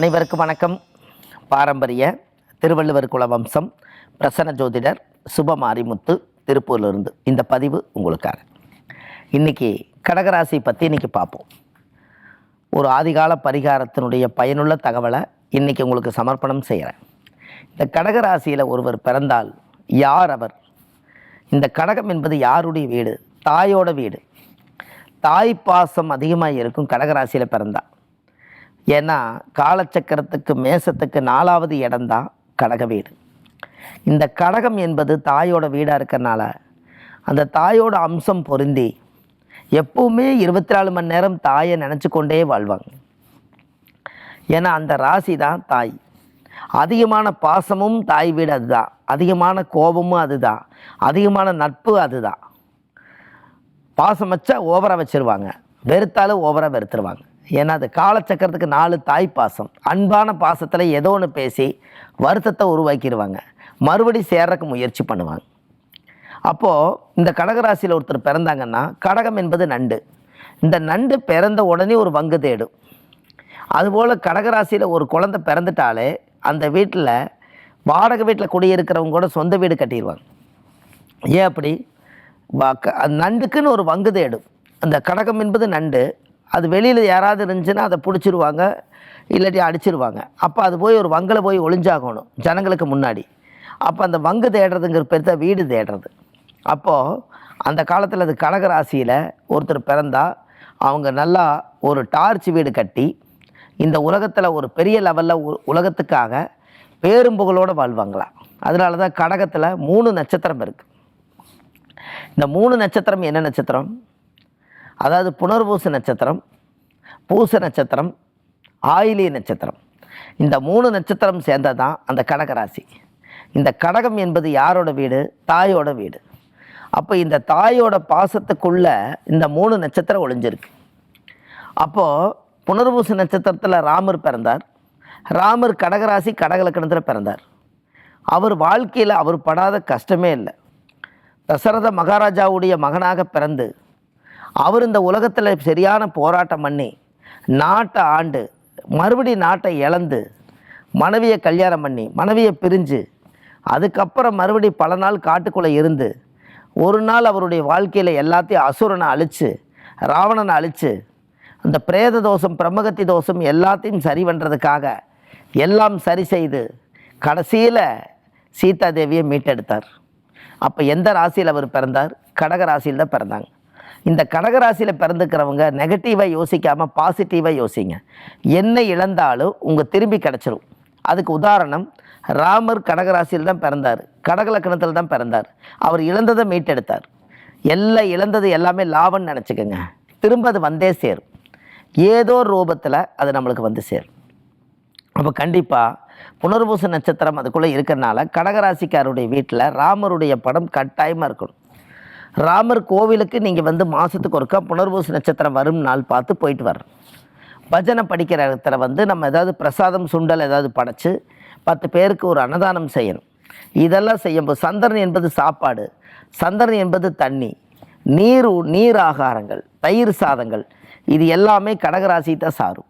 அனைவருக்கும் வணக்கம். பாரம்பரிய திருவள்ளுவர் குல வம்சம் பிரசன்ன ஜோதிடர் சுபமாரிமுத்து திருப்பூர்லேருந்து இந்த பதிவு உங்களுக்காக. இன்றைக்கி கடகராசி பற்றி இன்றைக்கி பார்ப்போம். ஒரு ஆதிகால பரிகாரத்தினுடைய பயனுள்ள தகவலை இன்றைக்கி உங்களுக்கு சமர்ப்பணம் செய்கிறேன் இந்த கடகராசியில் ஒருவர் பிறந்தால் யார் அவர்? இந்த கடகம் என்பது யாருடைய வீடு? தாயோட வீடு. தாய் பாசம் அதிகமாக இருக்கும் கடகராசியில் பிறந்தால் ஏன்னா காலச்சக்கரத்துக்கு மேசத்துக்கு நாலாவது இடம்தான் கடக வீடு. இந்த கடகம் என்பது தாயோட வீடாக இருக்கிறனால அந்த தாயோட அம்சம் பொருந்தி எப்பவுமே இருபத்தி நாலு மணி நேரம் தாயை நினச்சி கொண்டே வாழ்வாங்க. ஏன்னா அந்த ராசி தான் தாய். அதிகமான பாசமும் தாய் வீடு அதுதான். அதிகமான கோபமும் அதுதான். அதிகமான நட்பு அதுதான். பாசம் வச்சா ஓவராக வச்சிருவாங்க. வெறுத்தாலும் ஓவராக வெறுத்துருவாங்க. ஏன்னா அது காலச்சக்கரத்துக்கு நாலு தாய் பாசம். அன்பான பாசத்தில் ஏதோ ஒன்று பேசி வருத்தத்தை உருவாக்கிடுவாங்க மறுபடி சேர்றக்கு முயற்சி பண்ணுவாங்க. அப்போது இந்த கடகராசியில் ஒருத்தர் பிறந்தாங்கன்னா கடகம் என்பது நண்டு. இந்த நண்டு பிறந்த உடனே ஒரு வங்கு தேடும். அதுபோல் கடகராசியில் ஒரு குழந்தை பிறந்துட்டாலே அந்த வீட்டில் வாடகை வீட்டில் குடியிருக்கிறவங்க கூட சொந்த வீடு கட்டிடுவாங்க ஏன் அப்படி? வ- க- நண்டுக்குன்னு ஒரு வங்கு தேடும். அந்த கடகம் என்பது நண்டு அது வெளியில் யாராவது இருந்துச்சுன்னா அதை பிடிச்சிருவாங்க இல்லாட்டி அடிச்சிருவாங்க. அப்போ அது போய் ஒரு வங்கில் போய் ஒளிஞ்சாகணும் ஜனங்களுக்கு முன்னாடி. அப்போ அந்த வங்கு தேடுறதுங்கிற பேர் தான் வீடு தேடுறது. அப்போது அந்த காலத்தில் அது கனகராசியில் ஒருத்தர் பிறந்தா அவங்க நல்லா ஒரு டார்ச் வீடு கட்டி இந்த உலகத்தில் ஒரு பெரிய லெவலில் உலகத்துக்காக பேரும் புகழோடு வாழ்வாங்களாம் அதனால தான் கடகத்தில் மூணு நட்சத்திரம் இருக்குது இந்த மூணு நட்சத்திரம் என்ன நட்சத்திரம்? அதாவது புனர்பூச நட்சத்திரம் பூச நட்சத்திரம் ஆயிலி நட்சத்திரம். இந்த மூணு நட்சத்திரம் சேர்ந்தது தான் அந்த கடகராசி. இந்த கடகம் என்பது யாரோட வீடு? தாயோட வீடு. அப்போ இந்த தாயோட பாசத்துக்குள்ள இந்த மூணு நட்சத்திரம் ஒளிஞ்சிருக்கு. அப்போது புனர்பூச நட்சத்திரத்தில் ராமர் பிறந்தார். ராமர் கடகராசி கடகலக்கணத்தில் பிறந்தார். அவர் வாழ்க்கையில் அவர் படாத கஷ்டமே இல்லை. தசரத மகாராஜாவுடைய மகனாக பிறந்து அவர் இந்த உலகத்தில் சரியான போராட்டம் பண்ணி நாட்டை ஆண்டு மறுபடி நாட்டை இழந்து மனைவியை கல்யாணம் பண்ணி மனைவியை பிரிஞ்சு அதுக்கப்புறம் மறுபடி பல நாள் காட்டுக்குள்ளே இருந்து ஒரு நாள் அவருடைய வாழ்க்கையில் எல்லாத்தையும் அசுரனை அழித்து ராவணனை அழித்து அந்த பிரேத தோஷம் பிரம்மகத்தி தோஷம் எல்லாத்தையும் சரி பண்ணுறதுக்காக எல்லாம் சரி செய்து கடைசியில் சீதா தேவியை மீட்டெடுத்தார். அப்போ எந்த ராசியில் அவர் பிறந்தார்? கடக ராசியில் தான் பிறந்தாங்க. இந்த கடகராசியில் பிறந்துக்கிறவங்க நெகட்டிவாக யோசிக்காமல் பாசிட்டிவாக யோசிங்க. என்ன இழந்தாலும் உங்கள் திரும்பி கிடச்சிரும். அதுக்கு உதாரணம் ராமர் கடகராசியில் தான் பிறந்தார். கடகலக்கணத்தில் தான் பிறந்தார். அவர் இழந்ததை மீட்டெடுத்தார். எல்லாம் இழந்தது எல்லாமே லாபம்னு நினச்சிக்கோங்க. திரும்ப அது வந்தே சேரும். ஏதோ ஒரு ரூபத்தில் அது நம்மளுக்கு வந்து சேரும். அப்போ கண்டிப்பாக புனர்பூச நட்சத்திரம் அதுக்குள்ளே இருக்கிறனால கடகராசிக்காருடைய வீட்டில் ராமருடைய படம் கட்டாயமாக இருக்கணும். ராமர் கோவிலுக்கு நீங்கள் வந்து மாதத்துக்கு ஒருக்கா புனர்பூச நட்சத்திரம் வரும் நாள் பார்த்து போயிட்டு வரணும் பஜனை படிக்கிற இடத்துல வந்து நம்ம ஏதாவது பிரசாதம் சுண்டல் ஏதாவது படைச்சு பத்து பேருக்கு ஒரு அன்னதானம் செய்யணும். இதெல்லாம் செய்யும்போது சந்திரன் என்பது சாப்பாடு சந்திரன் என்பது தண்ணி நீர் நீர் ஆகாரங்கள் தயிர் சாதங்கள் இது எல்லாமே கடகராசி தான் சாரும்.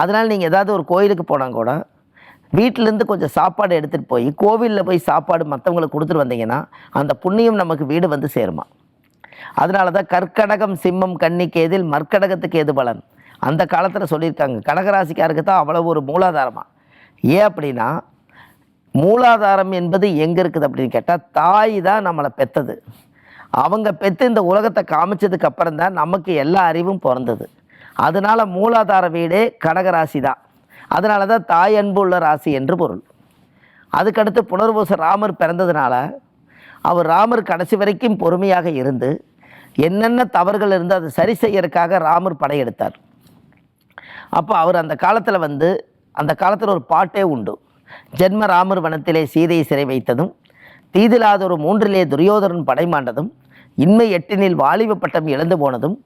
அதனால் நீங்கள் ஏதாவது ஒரு கோயிலுக்கு போனால் கூட வீட்டிலேருந்து கொஞ்சம் சாப்பாடு எடுத்துகிட்டு போய் கோவிலில் போய் சாப்பாடு மற்றவங்களுக்கு கொடுத்துட்டு வந்தீங்கன்னா அந்த புண்ணியம் நமக்கு வீடு வந்து சேருமா? அதனால தான் கற்கடகம் சிம்மம் கன்னிக்கு எதில் மற்கடகத்துக்கு எது பலன்? அந்த காலத்தில் சொல்லியிருக்காங்க. கடகராசிக்காருக்கு தான் அவ்வளோ ஒரு மூலாதாரமாக ஏன் அப்படின்னா மூலாதாரம் என்பது எங்கே இருக்குது அப்படின்னு கேட்டால் தாய் தான் நம்மளை பெற்றது அவங்க பெற்று இந்த உலகத்தை காமிச்சதுக்கு அப்புறம் தான் நமக்கு எல்லா அறிவும் பிறந்தது. அதனால மூலாதார வீடே கடகராசி தான் அதனால தான் தாய் அன்பு உள்ள ராசி என்று பொருள். அதுக்கடுத்து புனர்பூச ராமர் பிறந்ததுனால அவர் ராமர் கடைசி வரைக்கும் பொறுமையாக இருந்து என்னென்ன தவறுகள் இருந்து அதை சரி செய்யறதுக்காக ராமர் படையெடுத்தார். அப்போ அவர் அந்த காலத்தில் வந்து அந்த காலத்தில் ஒரு பாட்டே உண்டு. ஜென்ம ராமர் வனத்திலே சீதையை சிறை வைத்ததும் தீதிலாத ஒரு மூன்றிலே துரியோதரன் படைமாண்டதும் இன்மை எட்டினில் வாலிப பட்டம் இழந்து போனதும்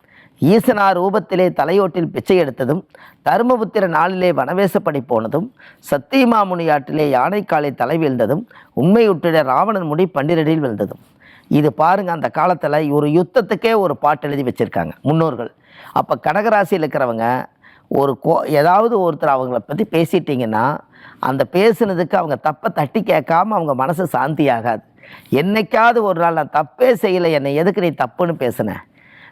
ஈசனார் ரூபத்திலே தலையோட்டில் பிச்சை எடுத்ததும் தருமபுத்திர நாளிலே வனவேசப்படி போனதும் சத்தியமாமுனியாற்றிலே யானைக்காலை தலை வீழ்ந்ததும் உண்மையுற்றிட ராவணன் முடி பன்னிரடில் விழுந்ததும். இது பாருங்க அந்த காலத்தில் ஒரு யுத்தத்துக்கே ஒரு பாட்டு எழுதி வச்சுருக்காங்க முன்னோர்கள். அப்போ கடகராசியில் இருக்கிறவங்க ஒரு கோ ஏதாவது ஒருத்தர் அவங்கள பற்றி பேசிட்டிங்கன்னா அந்த பேசுனதுக்கு அவங்க தப்பை தட்டி கேட்காம அவங்க மனசு சாந்தி ஆகாது என்னைக்காவது ஒரு நாள் நான் தப்பே செய்யலை என்னை எதுக்கு நீ தப்புன்னு பேசுனேன்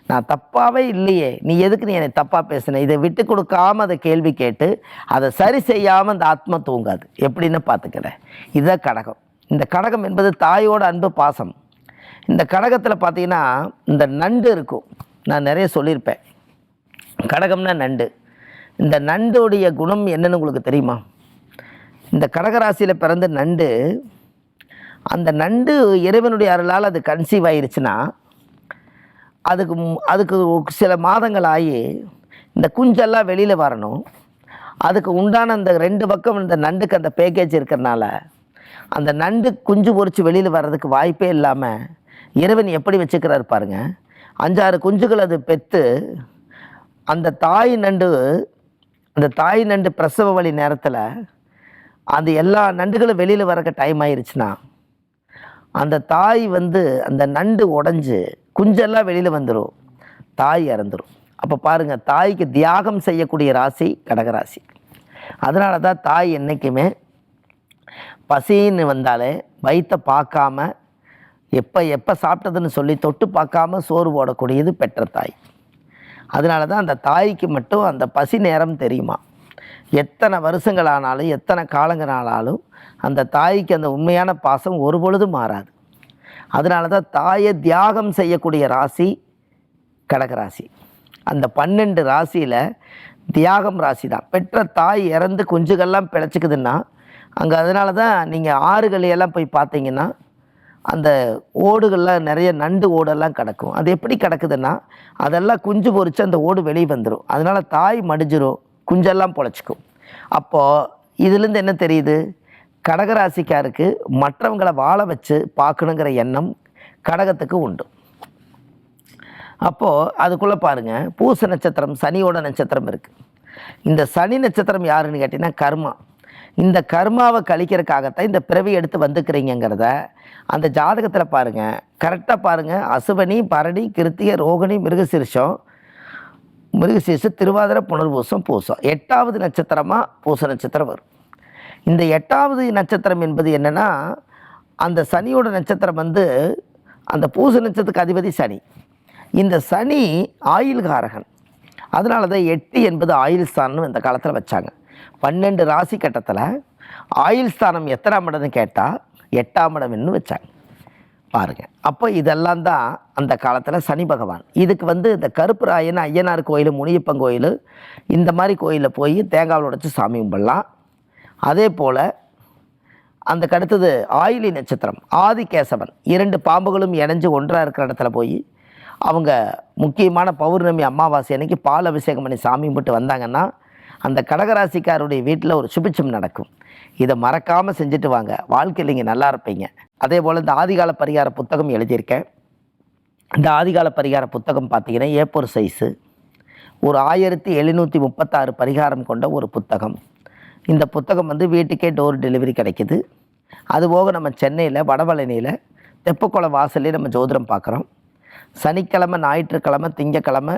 நான் தப்பாகவே இல்லையே. நீ எதுக்கு நீ என்னை தப்பாக பேசுன? இதை விட்டு கொடுக்காம அதை கேள்வி கேட்டு அதை சரி செய்யாமல் அந்த ஆத்மா தூங்காது. எப்படின்னு பார்த்துக்கிறேன். இதுதான் கடகம். இந்த கடகம் என்பது தாயோட அன்பு பாசம். இந்த கடகத்தில் பார்த்தீங்கன்னா இந்த நண்டு இருக்கும். நான் நிறைய சொல்லியிருப்பேன். கடகம்னா நண்டு. இந்த நண்டுடைய குணம் என்னன்னு உங்களுக்கு தெரியுமா? இந்த கடகராசியில் பிறந்த நண்டு அந்த நண்டு இறைவனுடைய அருளால் அது கன்சீவ் ஆயிருச்சுன்னா அதுக்கு அதுக்கு சில மாதங்கள் ஆகி இந்த குஞ்செல்லாம் வெளியில் வரணும். அதுக்கு உண்டான அந்த ரெண்டு பக்கம் இந்த நண்டுக்கு அந்த பேக்கேஜ் இருக்கிறனால அந்த நண்டு குஞ்சு பொறிச்சு வெளியில் வர்றதுக்கு வாய்ப்பே இல்லாமல் இறைவன் எப்படி வச்சுக்கிறாரு பாருங்க. அஞ்சாறு குஞ்சுகள் அது பெற்று அந்த தாய் நண்டு அந்த தாய் நண்டு பிரசவ வழி நேரத்தில் அந்த எல்லா நண்டுகளும் வெளியில் வரக்க டைம் ஆயிருச்சுன்னா அந்த தாய் வந்து அந்த நண்டு உடஞ்சி குஞ்செல்லாம் வெளியில் வந்துடும் தாய் இறந்துடும் அப்போ பாருங்கள் தாய்க்கு தியாகம் செய்யக்கூடிய ராசி கடகராசி. அதனால தான் தாய் என்றைக்குமே பசின்னு வந்தாலே வயிற்றை பார்க்காம எப்போ எப்போ சாப்பிட்டதுன்னு சொல்லி தொட்டு பார்க்காம சோறு போடக்கூடியது பெற்ற தாய். அதனால தான் அந்த தாய்க்கு மட்டும் அந்த பசி நேரம் தெரியுமா? எத்தனை வருஷங்கள் ஆனாலும் எத்தனை காலங்கள் ஆனாலும் அந்த தாய்க்கு அந்த உண்மையான பாசம் ஒரு பொழுதும் மாறாது. அதனால தான் தாயை தியாகம் செய்யக்கூடிய ராசி கடகராசி அந்த பன்னெண்டு ராசியில் தியாகம் ராசி தான் பெற்ற தாய் இறந்து குஞ்சுகள்லாம் பிழைச்சிக்குதுன்னா அங்கே அதனால தான் நீங்கள் ஆறுகளையெல்லாம் போய் பார்த்தீங்கன்னா அந்த ஓடுகள்லாம் நிறைய நண்டு ஓடெல்லாம் கிடக்கும். அது எப்படி கிடக்குதுன்னா அதெல்லாம் குஞ்சு பொறிச்சு அந்த ஓடு வெளியே வந்துடும் அதனால் தாய் மடிஞ்சிரும் குஞ்செல்லாம் பொழைச்சிக்கும். அப்போது இதுலேருந்து என்ன தெரியுது? கடகராசிக்காருக்கு மற்றவங்களை வாழ வச்சு பார்க்கணுங்கிற எண்ணம் கடகத்துக்கு உண்டு. அப்போது அதுக்குள்ளே பாருங்கள் பூச நட்சத்திரம் சனியோட நட்சத்திரம் இருக்குது இந்த சனி நட்சத்திரம் யாருன்னு கேட்டிங்கன்னா கர்மா. இந்த கர்மாவை கழிக்கிறதுக்காகத்தான் இந்த பிறவி எடுத்து வந்துக்கிறீங்கிறத அந்த ஜாதகத்தில் பாருங்கள் கரெக்டாக பாருங்கள் அசுவனி பரணி கிருத்திய ரோகிணி மிருகசிருஷம். மிருகசீசு திருவாதிரை புனர்பூசம் பூசம். எட்டாவது நட்சத்திரமாக பூச நட்சத்திரம் வரும். இந்த எட்டாவது நட்சத்திரம் என்பது என்னென்னா அந்த சனியோட நட்சத்திரம் வந்து அந்த பூச நட்சத்திரத்துக்கு அதிபதி சனி. இந்த சனி ஆயுள்காரகன். அதனால தான் எட்டு என்பது ஆயுள் ஸ்தானம் இந்த காலத்தில் வச்சாங்க. பன்னெண்டு ராசி கட்டத்தில் ஆயுள் ஸ்தானம் எத்தனாம் இடம்னு கேட்டால் எட்டாம் இடம்னு வச்சாங்க. பாருங்க. அப்போ இதெல்லாம் தான் அந்த காலத்தில் சனி பகவான். இதுக்கு வந்து இந்த கருப்புராயன் ஐயனார் கோயில் முனியப்பன் கோயில் இந்த மாதிரி கோயிலில் போய் தேங்காவில் உடைச்சி சாமி கும்பிடலாம். அதே போல் அந்த அடுத்தது ஆயிலி நட்சத்திரம் ஆதிகேசவன் இரண்டு பாம்புகளும் இணைஞ்சு ஒன்றாக இருக்கிற இடத்துல போய் அவங்க முக்கியமான பௌர்ணமி அமாவாசை அன்னைக்கு பால் அபிஷேகம் பண்ணி சாமி கும்பிட்டு வந்தாங்கன்னா அந்த கடகராசிக்காருடைய வீட்டில் ஒரு சுபிச்சம் நடக்கும். இதை மறக்காமல் செஞ்சுட்டு வாங்க. வாழ்க்கையில் இங்கே நல்லா இருப்பீங்க. அதே போல் இந்த ஆதிகால பரிகார புத்தகம் எழுதியிருக்கேன். இந்த ஆதிகால பரிகார புத்தகம் பார்த்தீங்கன்னா ஏப்போர் சைஸு ஒரு ஆயிரத்தி எழுநூற்றி முப்பத்தாறு பரிகாரம் கொண்ட ஒரு புத்தகம். இந்த புத்தகம் வந்து வீட்டுக்கே டோர் டெலிவரி கிடைக்குது. அதுபோக நம்ம சென்னையில் வடபழனியில் தெப்பக்குளம் வாசல்லே நம்ம ஜோதிடம் பார்க்குறோம் சனிக்கிழமை ஞாயிற்றுக்கிழமை திங்கக்கிழமை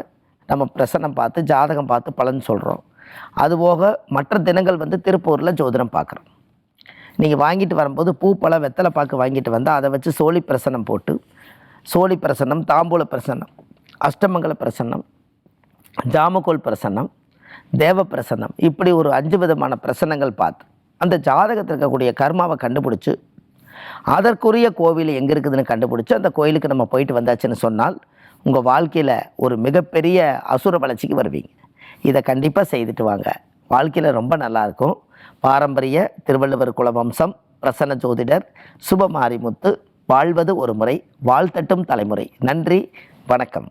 நம்ம பிரசனம் பார்த்து ஜாதகம் பார்த்து பலன் சொல்கிறோம் அதுபோக மற்ற தினங்கள் வந்து திருப்பூரில் ஜோதிடம் பார்க்குறோம் நீங்கள் வாங்கிட்டு வரும்போது பூப்பழம் வெத்தலை பாக்கு வாங்கிட்டு வந்தால் அதை வச்சு சோழி பிரசனம் போட்டு சோழி பிரசன்னம் தாம்பூல பிரசன்னம் அஷ்டமங்கல பிரசன்னம் ஜாமக்கோல் பிரசன்னம் தேவ இப்படி ஒரு அஞ்சு விதமான பிரசன்னங்கள் பார்த்து அந்த ஜாதகத்தில் இருக்கக்கூடிய கர்மாவை கண்டுபிடிச்சி அதற்குரிய கோவில் எங்கே இருக்குதுன்னு கண்டுபிடிச்சி அந்த கோயிலுக்கு நம்ம போயிட்டு வந்தாச்சுன்னு சொன்னால் உங்கள் வாழ்க்கையில் ஒரு மிகப்பெரிய அசுர வளர்ச்சிக்கு வருவீங்க. இதை கண்டிப்பாக செய்துட்டு வாங்க. வாழ்க்கையில் ரொம்ப நல்லாயிருக்கும் பாரம்பரிய திருவள்ளுவர் குல வம்சம் பிரசன்ன ஜோதிடர் சுபமாரிமுத்து வாழ்வது ஒரு முறை வாழ்த்தட்டும் தலைமுறை. நன்றி வணக்கம்.